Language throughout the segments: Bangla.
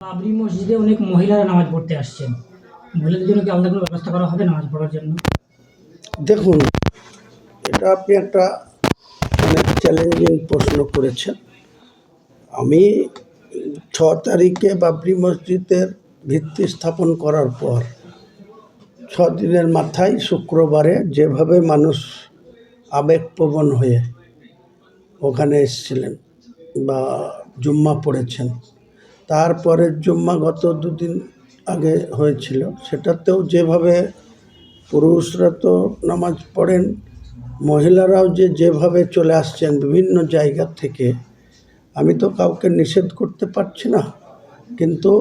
বাবরি মসজিদে অনেক মহিলারা নামাজ পড়তে আসছেন। মহিলাদের জন্য কি আলাদা কোনো ব্যবস্থা করা হবে নামাজ পড়ার জন্য? দেখুন, এটা আপনি একটা অনেক চ্যালেঞ্জিং প্রশ্ন করেছেন। আমি ছ তারিখে বাবরি মসজিদের ভিত্তি স্থাপন করার পর ছ দিনের মাথায় শুক্রবারে যেভাবে মানুষ আবেগপ্রবণ হয়ে ওখানে এসেছিলেন বা জুম্মা পড়েছেন তারপরের জুম্মা গত দুদিন আগে হয়েছিল। সেটাতেও যেভাবে পুরুষরা তো নামাজ পড়েন, মহিলারাও যে যেভাবে চলে আসছেন বিভিন্ন জায়গা থেকে, আমি তো কাউকে নিষেধ করতে পারছি না। কিন্তু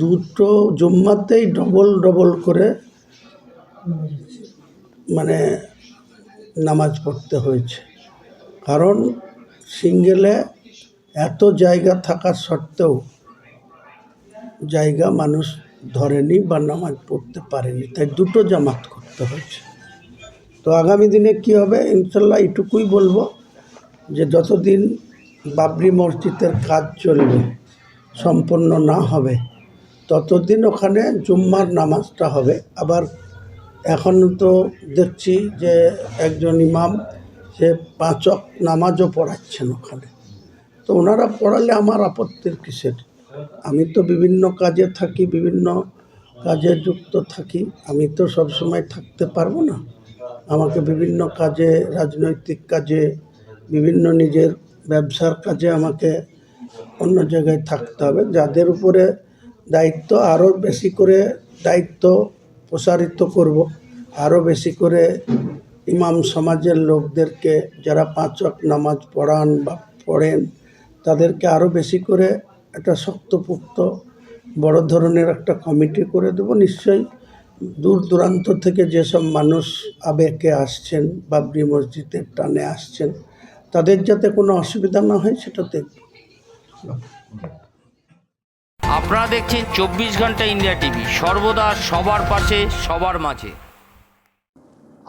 দুটো জুম্মাতেই ডবল ডবল করে মানে নামাজ পড়তে হয়েছে। কারণ সিঙ্গেলে এত জায়গা থাকা সত্ত্বেও জায়গা মানুষ ধরেনি বা নামাজ পড়তে পারেনি। তাই দুটো জামাত করতে হয়েছে। তো আগামী দিনে কি হবে? ইনশাল্লাহ এটুকুই বলব যে যতদিন বাবরি মসজিদের কাজ চলবে, সম্পন্ন না হবে, ততদিন ওখানে জুম্মার নামাজটা হবে। আবার এখন তো দেখছি যে একজন ইমাম, সে পাঁচক নামাজও পড়াচ্ছেন ওখানে। তো ওনারা পড়ালে আমার আপত্তির কিসের? আমি তো বিভিন্ন কাজে থাকি, বিভিন্ন কাজে যুক্ত থাকি। আমি তো সব সময় থাকতে পারব না। আমাকে বিভিন্ন কাজে, রাজনৈতিক কাজে, বিভিন্ন নিজের ব্যবসার কাজে আমাকে অন্য জায়গায় থাকতে হবে। যাদের উপরে দায়িত্ব আরও বেশি করে দায়িত্ব প্রসারিত করব আরও বেশি করে ইমাম সমাজের লোকদেরকে যারা পাঁচ ওয়াক্ত নামাজ পড়ান বা পড়েন তাদেরকে আরও বেশি করে একটা শক্তপোক্ত, বড় ধরনের একটা কমিটি করে দেবো। নিশ্চয়ই দূর দূরান্ত থেকে যেসব মানুষ আবেগে আসছেন বাবরি মসজিদের টানে আসছেন, তাদের যাতে কোনো অসুবিধা না হয় সেটা দেখব আপনারা দেখছেন চব্বিশ ঘণ্টা ইন্ডিয়া টিভি, সর্বদা সবার পাশে, সবার মাঝে।